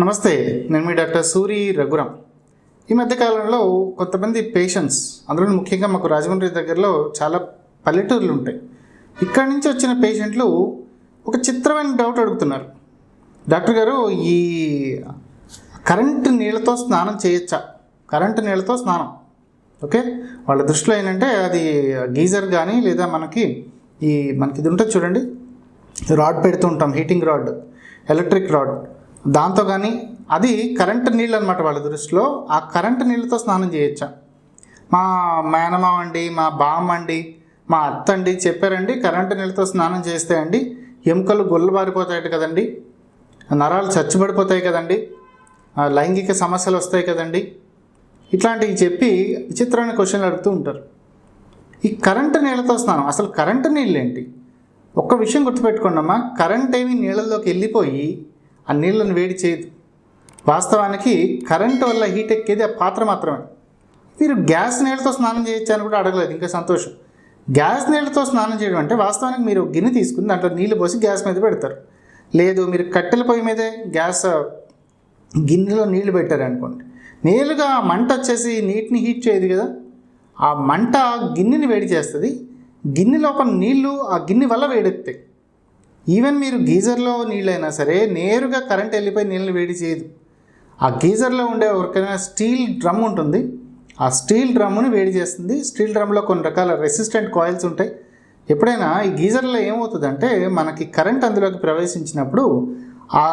నమస్తే నేను మీ డాక్టర్ సూరి రఘురామ్. ఈ మధ్యకాలంలో కొంతమంది పేషెంట్స్ అందులో ముఖ్యంగా మాకు రాజమండ్రి దగ్గరలో చాలా పల్లెటూర్లు ఉంటాయి. ఇక్కడి నుంచి వచ్చిన పేషెంట్లు ఒక చిత్రమైన డౌట్ అడుగుతున్నారు. డాక్టర్ గారు ఈ కరెంటు నీళ్ళతో స్నానం చేయొచ్చా? కరెంటు నీళ్ళతో స్నానం. ఓకే? వాళ్ళ దృష్టిలో ఏంటంటే అది గీజర్ కానీ లేదా మనకి ఈ మనకి ఇది ఉంటుంది చూడండి. రాడ్ పెడుతూ ఉంటాం హీటింగ్ రాడ్ ఎలక్ట్రిక్ రాడ్. దాంతో కానీ అది కరెంటు నీళ్ళు అనమాట వాళ్ళ దృష్టిలో. ఆ కరెంటు నీళ్ళతో స్నానం చేయొచ్చా? మా మేనమామ అండి మా బామ్మ అండి మా అత్త అండి చెప్పారండి కరెంటు నీళ్ళతో స్నానం చేస్తే అండి ఎముకలు గొల్లబారిపోతాయట కదండి. నరాలు చచ్చిపడిపోతాయి కదండి. లైంగిక సమస్యలు వస్తాయి కదండి. ఇట్లాంటివి చెప్పి విచిత్రమైన క్వశ్చన్లు అడుగుతూ ఉంటారు. ఈ కరెంటు నీళ్ళతో స్నానం అసలు కరెంటు నీళ్ళు ఏంటి ఒక్క విషయం గుర్తుపెట్టుకోండి అమ్మా కరెంట్ ఏమి నీళ్ళలోకి వెళ్ళిపోయి ఆ నీళ్ళను వేడి చేయదు. వాస్తవానికి కరెంటు వల్ల హీట్ ఎక్కేది ఆ పాత్ర మాత్రమే. మీరు గ్యాస్ నీళ్ళతో స్నానం చేయొచ్చు అని కూడా అడగలేదు ఇంకా సంతోషం. గ్యాస్ నీళ్ళతో స్నానం చేయడం అంటే వాస్తవానికి మీరు గిన్నె తీసుకుని దాంట్లో నీళ్ళు పోసి గ్యాస్ మీద పెడతారు. లేదు మీరు కట్టెల పొయ్యి మీదే గ్యాస్ గిన్నెలో నీళ్ళు పెట్టారు అనుకోండి నేరుగా ఆ మంట వచ్చేసి నీటిని హీట్ చేయదు కదా. ఆ మంట గిన్నెని వేడి చేస్తుంది. గిన్నె లోపల నీళ్ళు ఆ గిన్నె వల్ల వేడెత్తాయి. ఈవెన్ మీరు గీజర్లో నీళ్ళైనా సరే నేరుగా కరెంట్ వెళ్ళిపోయి నీళ్ళని వేడి చేయదు. ఆ గీజర్లో ఉండే ఎవరికైనా స్టీల్ డ్రమ్ ఉంటుంది. ఆ స్టీల్ డ్రమ్ముని వేడి చేస్తుంది. స్టీల్ డ్రమ్లో కొన్ని రకాల రెసిస్టెంట్ కాయిల్స్ ఉంటాయి. ఎప్పుడైనా ఈ గీజర్లో ఏమవుతుందంటే మనకి కరెంట్ అందులోకి ప్రవేశించినప్పుడు ఆ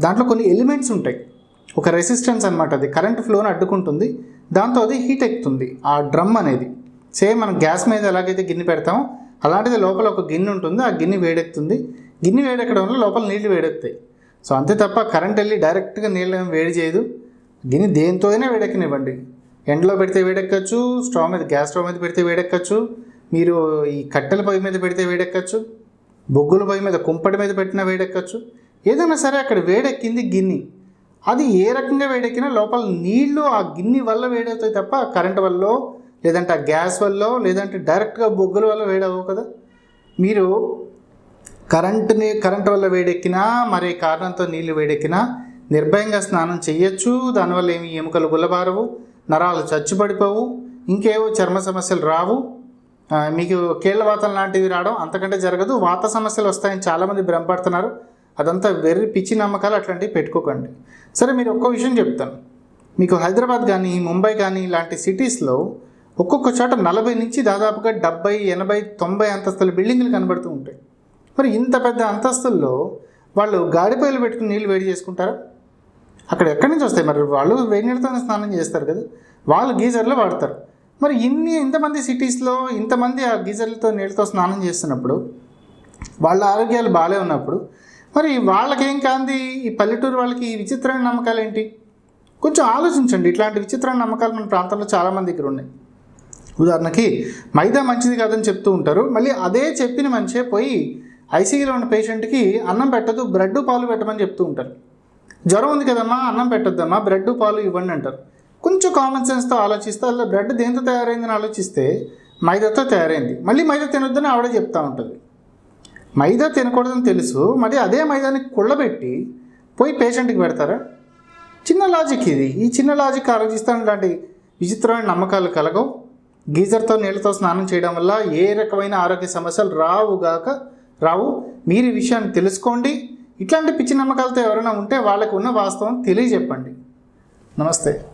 దాంట్లో కొన్ని ఎలిమెంట్స్ ఉంటాయి. ఒక రెసిస్టెన్స్ అనమాట అది. కరెంట్ ఫ్లోని అడ్డుకుంటుంది. దాంతో అది హీట్ ఎక్కుతుంది. ఆ డ్రమ్ అనేది. సేమ్ మనం గ్యాస్ మీద ఎలాగైతే గిన్నె పెడతామో అలాంటిది లోపల ఒక గిన్నె ఉంటుంది. ఆ గిన్నె వేడెక్కుతుంది. గిన్నె వేడెక్కడం వల్ల లోపల నీళ్ళు వేడెక్కుతాయి సో అంతే తప్ప కరెంట్ వెళ్ళి డైరెక్ట్గా నీళ్ళు ఏమి వేడి చేయదు. గిన్నె దేంతో అయినా వేడెక్కనివ్వండి. ఎండలో పెడితే వేడెక్కచ్చు స్టవ్ మీద గ్యాస్ స్టవ్ మీద పెడితే వేడెక్కచ్చు మీరు ఈ కట్టెల పొయ్యి మీద పెడితే వేడెక్కచ్చు బొగ్గుల పొయ్యి మీద కుంపటి మీద పెట్టినా వేడెక్కచ్చు. ఏదైనా సరే అక్కడ వేడెక్కింది గిన్నె. అది ఏ రకంగా వేడెక్కినా లోపల నీళ్ళు ఆ గిన్నె వల్ల వేడవుతాయి తప్ప కరెంట్ వల్ల లేదంటే ఆ గ్యాస్ వల్ల లేదంటే డైరెక్ట్గా బొగ్గుల వల్ల వేడవు కదా. మీరు కరెంటుని కరెంట్ వల్ల వేడెక్కినా మరే కారణంతో నీళ్ళు వేడెక్కినా నిర్భయంగా స్నానం చేయొచ్చు దానివల్ల ఏమి ఎముకలు గుల్లబారవు నరాలు చచ్చుపడిపోవు ఇంకేవో చర్మ సమస్యలు రావు. మీకు కేళ్ళ వాతం లాంటివి రావడం అంతకంటే జరగదు. వాత సమస్యలు వస్తాయని చాలామంది భ్రమపడుతున్నారు. అదంతా వెర్రి పిచ్చి నమ్మకాలు అట్లాంటివి పెట్టుకోకండి. సరే మీరు ఒక్క విషయం చెప్తాను. మీకు హైదరాబాద్ కానీ ముంబై కానీ ఇలాంటి సిటీస్లో ఒక్కొక్క చోట నలభై నుంచి దాదాపుగా డెబ్బై ఎనభై తొంభై అంతస్తుల బిల్డింగ్లు కనబడుతూ ఉంటాయి. మరి ఇంత పెద్ద అంతస్తుల్లో వాళ్ళు గాడిపైలు పెట్టుకుని నీళ్ళు వేడి చేసుకుంటారా? అక్కడ ఎక్కడి నుంచి వస్తాయి? మరి వాళ్ళు వేడి నీళ్ళతోనే స్నానం చేస్తారు కదా. వాళ్ళు గీజర్లో వాడతారు. మరి ఇన్ని ఇంతమంది సిటీస్లో ఇంతమంది ఆ గీజర్లతో నీళ్ళతో స్నానం చేస్తున్నప్పుడు వాళ్ళ ఆరోగ్యాలు బాగాలే ఉన్నప్పుడు మరి వాళ్ళకేం కాంది? ఈ పల్లెటూరు వాళ్ళకి ఈ విచిత్రమైన నమ్మకాలు ఏంటి కొంచెం ఆలోచించండి. ఇట్లాంటి విచిత్రమైన నమ్మకాలు మన ప్రాంతంలో చాలామంది దగ్గర ఉన్నాయి. ఉదాహరణకి మైదా మంచిది కాదని చెప్తూ ఉంటారు. మళ్ళీ అదే చెప్పిన మనిషే పోయి ఐసీయూలో ఉన్న పేషెంట్కి అన్నం పెట్టదు బ్రెడ్ పాలు పెట్టమని చెప్తూ ఉంటారు. జ్వరం ఉంది కదమ్మా అన్నం పెట్టొద్దమ్మా బ్రెడ్ పాలు ఇవ్వండి అంటారు. కొంచెం కామన్ సెన్స్తో ఆలోచిస్తే అలా బ్రెడ్ దేంతో తయారైందని ఆలోచిస్తే మైదాతో తయారైంది. మళ్ళీ మైదా తినొద్దని ఆవిడ చెప్తూ ఉంటుంది. మైదా తినకూడదని తెలుసు మరి అదే మైదాని కుళ్ళబెట్టి పోయి పేషెంట్కి పెడతారా? చిన్న లాజిక్ ఇది. ఈ చిన్న లాజిక్ ఆలోచిస్తాను ఇలాంటి విచిత్రమైన నమ్మకాలు కలగవు. గీజర్తో నీళ్ళతో స్నానం చేయడం వల్ల ఏ రకమైన ఆరోగ్య సమస్యలు రావుగాక రావు మీరు ఈ విషయాన్ని తెలుసుకోండి. ఇట్లాంటి పిచ్చి నమ్మకాలతో ఎవరైనా ఉంటే వాళ్ళకు ఉన్న వాస్తవం తెలియజెప్పండి. నమస్తే.